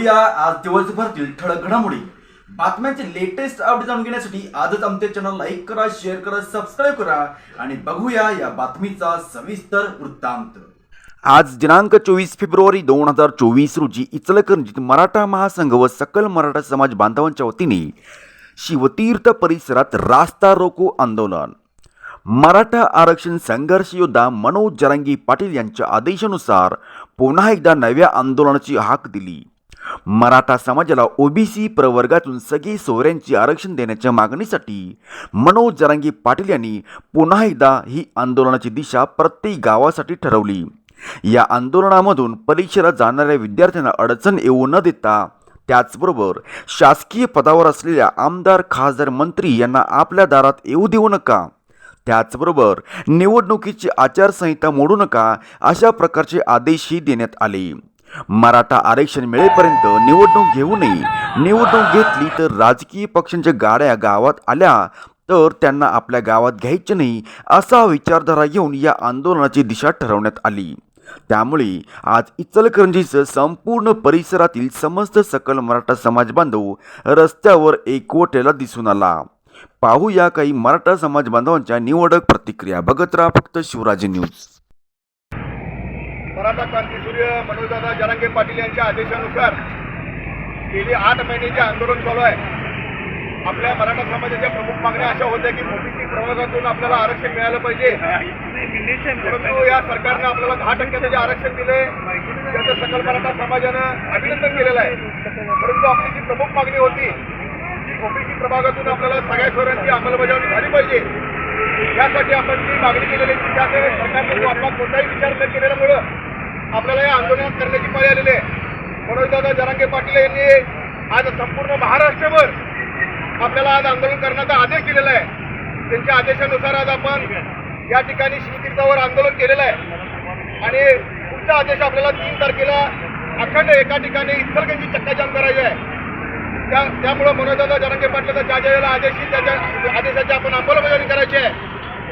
बघूया. आज दिवसभरातील ठळक घडामोडी. बातम्यांचे लेटेस्ट अपडेट जाणून घेण्यासाठी आजच आमच्या चॅनल लाईक करा शेअर करा सबस्क्राईब करा आणि बघूया या बातमीचा सविस्तर वृत्तांत. आज दिनांक चोवीस फेब्रुवारी दोन हजार चोवीस रोजी इचलकरंजीत मराठा महासंघ व सकल मराठा समाज बांधवांच्या वतीने शिवतीर्थ परिसरात रास्ता रोको आंदोलन. मराठा आरक्षण संघर्ष योद्धा मनोज जरांगी पाटील यांच्या आदेशानुसार पुन्हा एकदा नव्या आंदोलनाची हाक दिली. मराठा समाजाला ओबीसी प्रवर्गातून सगळी सोयऱ्यांची आरक्षण देण्याच्या मागणीसाठी मनोज जरांगी पाटील यांनी पुन्हा एकदा ही आंदोलनाची दिशा प्रत्येक गावासाठी ठरवली. या आंदोलनामधून परीक्षेला जाणाऱ्या विद्यार्थ्यांना अडचण येऊ न देता त्याचबरोबर शासकीय पदावर असलेल्या आमदार खासदार मंत्री यांना आपल्या दारात येऊ देऊ नका. त्याचबरोबर निवडणुकीची आचारसंहिता मोडू नका अशा प्रकारचे आदेशही देण्यात आले. मराठा आरक्षण मिळेपर्यंत निवडणूक घेऊ नये. निवडणूक घेतली तर राजकीय पक्षांच्या गाड्या गावात आल्या तर त्यांना आपल्या गावात घ्यायचे नाही असा विचारधारा घेऊन या आंदोलनाची दिशा ठरवण्यात आली. त्यामुळे आज इचलकरंजीचं संपूर्ण परिसरातील समस्त सकल मराठा समाज बांधव रस्त्यावर एकवटेला दिसून आला. पाहूया काही मराठा समाज बांधवांच्या निवडक प्रतिक्रिया. बघत राहा फक्त शिवराज न्यूज. मराठा क्रांतीसूर्य मनोजदादा जरांगे पाटील यांच्या आदेशानुसार गेली आठ महिन्याचे आंदोलन चालू आहे आपल्या मराठा समाजाच्या प्रमुख मागण्या अशा होत्या की ओबीसी प्रवर्गातून आपल्याला आरक्षण मिळालं पाहिजे. परंतु या सरकारनं आपल्याला दहा टक्क्याचं जे आरक्षण दिलंय त्याचं सकल मराठा समाजानं अभिनंदन केलेलं आहे. परंतु आपली जी प्रमुख मागणी होती की ओबीसी प्रभागातून आपल्याला सगळ्या शहरांची अंमलबजावणी झाली पाहिजे. यासाठी आपण जी मागणी केलेली आहे त्यासाठी सरकारने आपला कोणताही विचार न केलेल्यामुळं आपल्याला या आंदोलनात करण्याची पाळी आलेली आहे. मनोजदादा जरांगे पाटील यांनी आज संपूर्ण महाराष्ट्रभर आपल्याला आज आंदोलन करण्याचा आदेश दिलेला आहे. त्यांच्या आदेशानुसार आज आपण या ठिकाणी श्रीतीर्थावर आंदोलन केलेलं आहे. आणि पुढचा आदेश आपल्याला तीन तारखेला अखंड एका ठिकाणी इतरगंजी चक्काजाम करायची आहे. त्या त्यामुळं मनोजदादा जरांगे पाटलाचा ज्या ज्या वेळेला आदेश येईल त्या आदेशाची आपण अंमलबजावणी करायची आहे.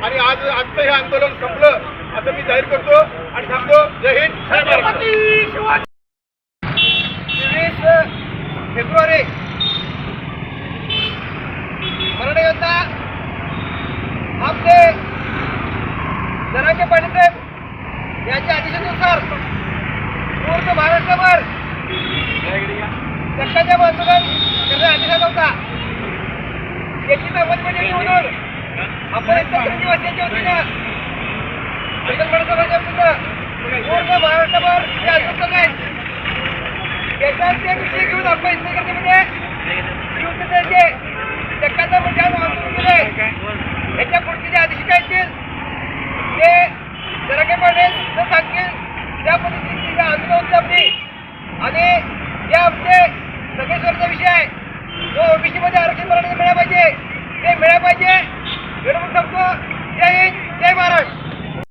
आणि आज आजचं हे आंदोलन संपलं. असं मी जाहीर करतो आणि सांगतो जय हिंद तेवीस फेब्रुवारी मराठा योद्धा आपले जरांगे पाटील यांच्या आदेशानुसार पूर्ण महाराष्ट्रभर चक्काच्या आंदोलन करण्याचा आदेशात होता. याची अंमलबजावणी म्हणून. आपण इथं निवासियांच्या वतीनं सकल मराठा समाजापुढं पूर्ण महाराष्ट्रभर हे आंदोलन विषय घेऊन आपण इथे शिवसेनेचे